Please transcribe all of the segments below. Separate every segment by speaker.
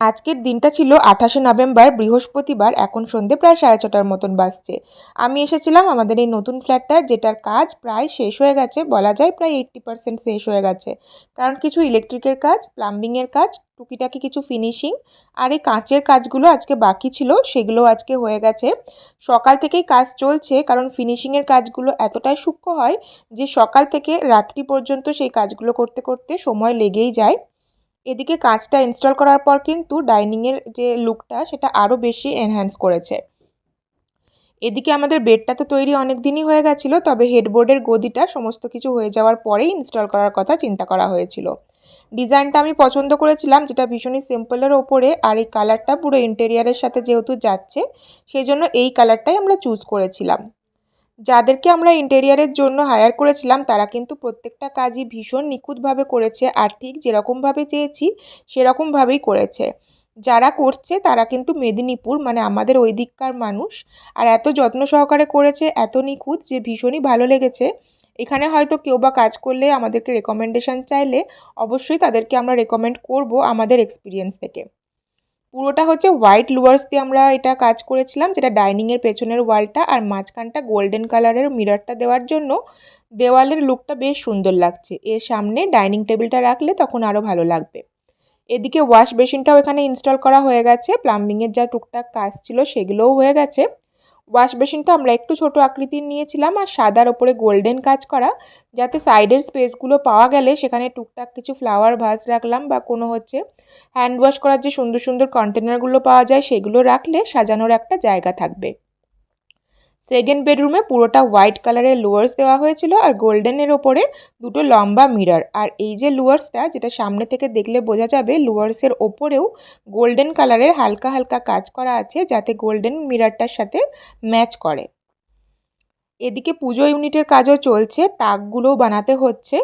Speaker 1: আজকের দিনটা ছিল আঠাশে নভেম্বর, বৃহস্পতিবার, এখন সন্ধে প্রায় সাড়ে ছটার মতন বাজছে। আমি এসেছিলাম আমাদের এই নতুন ফ্ল্যাটটা, যেটার কাজ প্রায় শেষ হয়ে গেছে, বলা যায় প্রায় এইট্টি পার্সেন্ট শেষ হয়ে গেছে। কারণ কিছু ইলেকট্রিকের কাজ প্লাম্বিংয়ের কাজ, টুকিটাকি কিছু ফিনিশিং আর এই কাঁচের কাজগুলো আজকে বাকি ছিল সেগুলো আজকে হয়ে গেছে। সকাল থেকেই কাজ চলছে, কারণ ফিনিশিংয়ের কাজগুলো এতটাই সূক্ষ্ম হয় যে সকাল থেকে রাত্রি পর্যন্ত সেই কাজগুলো করতে করতে সময় লেগেই যায়। এদিকে কাঁচটা ইনস্টল করার পর কিন্তু ডাইনিংয়ের যে লুকটা সেটা আরও বেশি এনহ্যান্স করেছে। এদিকে আমাদের বেডটা তো তৈরি অনেক দিনই হয়ে গেছিল, তবে হেডবোর্ডের গদিটা সমস্ত কিছু হয়ে যাওয়ার পরেই ইনস্টল করার কথা চিন্তা করা হয়েছিল। ডিজাইনটা আমি পছন্দ করেছিলাম, যেটা ভীষণই সিম্পলের ওপরে, আর এই কালারটা পুরো ইন্টেরিয়ারের সাথে যেহেতু যাচ্ছে সেই জন্য এই কালারটাই আমরা চুজ করেছিলাম। যাদেরকে আমরা ইন্টেরিয়ারের জন্য হায়ার করেছিলাম, তারা কিন্তু প্রত্যেকটা কাজই ভীষণ নিখুঁতভাবে করেছে আর ঠিক যেরকমভাবে চেয়েছি, সেরকমভাবেই করেছে। যারা করছে, তারা কিন্তু মেদিনীপুর মানে আমাদের ওই দিককার মানুষ। আর এত যত্ন সহকারে করেছে, এত নিখুঁত যে ভীষণই ভালো লেগেছে। এখানে হয়তো কেউ বা কাজ করলে আমাদেরকে রেকমেন্ডেশন চাইলে, অবশ্যই তাদেরকে আমরা রেকমেন্ড করব আমাদের এক্সপিরিয়েন্স থেকে। পুরোটা হচ্ছে হোয়াইট লুয়ার্স দিয়ে আমরা এটা কাজ করেছিলাম, যেটা ডাইনিংয়ের পেছনের ওয়ালটা আর মাঝখানটা গোল্ডেন কালারের মিররটা দেওয়ার জন্য দেওয়ালের লুকটা বেশ সুন্দর লাগছে। এর সামনে ডাইনিং টেবিলটা রাখলে তখন আরও ভালো লাগবে। এদিকে ওয়াশ বেসিনটাও এখানে ইনস্টল করা হয়ে গেছে প্লাম্বিংয়ের যা টুকটাক কাজ ছিল সেগুলোও হয়ে গেছে। ওয়াশ বেসিনটা আমরা একটু ছোট আকৃতির নিয়েছিলাম আর সাদার ওপরে গোল্ডেন কাজ করা, যাতে সাইডের স্পেসগুলো পাওয়া গেলে সেখানে টুকটাক কিছু ফ্লাওয়ার ভাস রাখলাম বা কোনো হচ্ছে হ্যান্ড ওয়াশ করার যে সুন্দর সুন্দর কন্টেনারগুলো পাওয়া যায় সেগুলো রাখলে সাজানোর একটা জায়গা থাকবে। সেকেন্ড বেডরুমে পুরোটা হোয়াইট কালারের লোয়ার্স দেওয়া হয়েছিল আর গোল্ডেনের ওপরে দুটো লম্বা মিরর আর এই যে লোয়ার্সটা যেটা সামনে থেকে দেখলে বোঝা যাবে লোয়ার্সের ওপরেও গোল্ডেন কালারের হালকা হালকা কাজ করা আছে যাতে গোল্ডেন মিররটার সাথে ম্যাচ করে। এদিকে পুজো ইউনিটের কাজও চলছে, তাকগুলোও বানাতে হচ্ছে।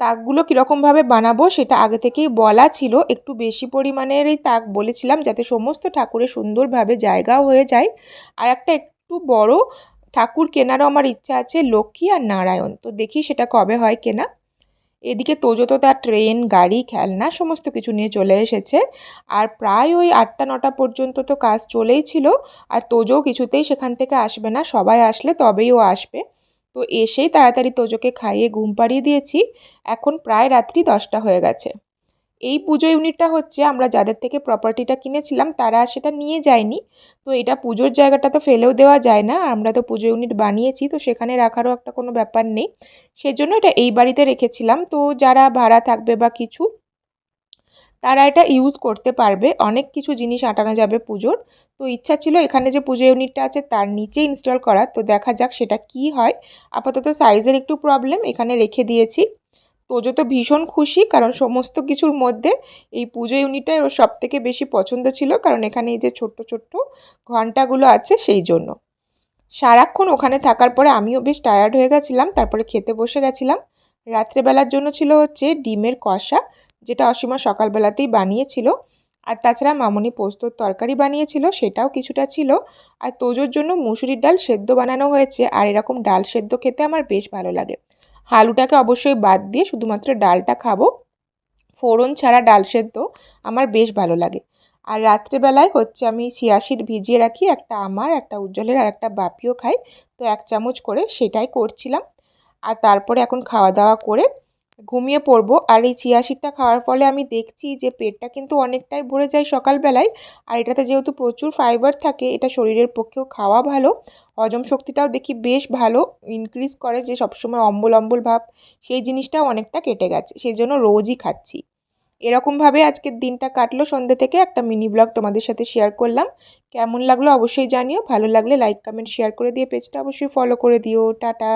Speaker 1: তাকগুলো কীরকমভাবে বানাবো সেটা আগে থেকেই বলা ছিল, একটু বেশি পরিমাণের এই তাক বলেছিলাম যাতে সমস্ত ঠাকুরের সুন্দরভাবে জায়গাও হয়ে যায়। আর একটা একটু বড়। ঠাকুর কেনারও আমার ইচ্ছা আছে, লক্ষ্মী আর নারায়ণ। তো দেখি সেটা কবে হয় কেনা। এদিকে তোজো তো তার ট্রেন, গাড়ি, খেলনা সমস্ত কিছু নিয়ে চলে এসেছে। আর প্রায় ওই আটটা, নটা পর্যন্ত তো কাজ চলেই ছিল। আর তোজো কিছুতেই সেখান থেকে আসবে না। সবাই আসলে তবেই ও আসবে। তো এসেই তাড়াতাড়ি তোজোকে খাইয়ে ঘুম পাড়িয়ে দিয়েছি। এখন প্রায় রাত্রি দশটা হয়ে গেছে। এই পুজো ইউনিটটা হচ্ছে আমরা যাদের থেকে প্রপার্টিটা কিনেছিলাম, তারা সেটা নিয়ে যায়নি। তো এটা পুজোর জায়গাটা তো ফেলেও দেওয়া যায় না। আমরা তো পুজো ইউনিট বানিয়েছি, তো সেখানে রাখারও একটা কোনো ব্যাপার নেই। সেজন্য এটা এই বাড়িতে রেখেছিলাম। তো যারা ভাড়া থাকবে বা কিছু, তারা এটা ইউজ করতে পারবে। অনেক কিছু জিনিস আটানো যাবে পুজোর। তো ইচ্ছা ছিল এখানে যে পুজো ইউনিটটা আছে, তার নিচে ইনস্টল করা তো দেখা যাক সেটা কি হয়। আপাতত সাইজের একটু প্রবলেম এখানে রেখে দিয়েছি। তোজো তো ভীষণ খুশি, কারণ সমস্ত কিছুর মধ্যে এই পুজো ইউনিটটাই ওর সব থেকে বেশি পছন্দ ছিল, কারণ এখানে এই যে ছোট্ট ছোট্ট ঘন্টাগুলো আছে সেই জন্য। সারাক্ষণ ওখানে থাকার পরে আমিও বেশ টায়ার্ড হয়ে গেছিলাম, তারপরে খেতে বসে গেছিলাম। রাত্রেবেলার জন্য ছিল হচ্ছে ডিমের কষা, যেটা অসীমা সকালবেলাতেই বানিয়েছিল। আর তাছাড়া মামনি পোস্তর তরকারি বানিয়েছিল, সেটাও কিছুটা ছিল। আর তোজোর জন্য মুসুরির ডাল সেদ্ধ বানানো হয়েছে, আর এরকম ডাল সেদ্ধ খেতে আমার বেশ ভালো লাগে। আলুটাকে অবশ্যই বাদ দিয়ে শুধুমাত্র ডালটা খাব। ফোড়ন ছাড়া ডাল সেদ্ধ আমার বেশ ভালো লাগে। আর রাত্রেবেলায় হচ্ছে আমি ছিয়াশির ভিজিয়ে রাখি, একটা আমার, একটা উজ্জ্বলের আর একটা বাপিও খাই তো এক চামচ করে সেটাই করছিলাম। আর তারপরে এখন খাওয়া দাওয়া করে ঘুমিয়ে পড়ব। আর এই চিয়া সিডটা খাওয়ার ফলে আমি দেখছি যে পেটটা কিন্তু অনেকটাই ভরে যায় সকালবেলায়। আর এটাতে যেহেতু প্রচুর ফাইবার থাকে, এটা শরীরের পক্ষেও খাওয়া ভালো। হজম শক্তিটাও দেখি বেশ ভালো ইনক্রিজ করে যে সবসময় অম্বল অম্বল ভাব, সেই জিনিসটাও অনেকটা কেটে গেছে, সেই জন্য রোজই খাচ্ছি। এরকমভাবে আজকের দিনটা কাটলো। সন্ধ্যে থেকে একটা মিনি ব্লগ তোমাদের সাথে শেয়ার করলাম। কেমন লাগল অবশ্যই জানিও। ভালো লাগলে লাইক কমেন্ট শেয়ার করে দিয়ে পেজটা অবশ্যই ফলো করে দিও। টাটা!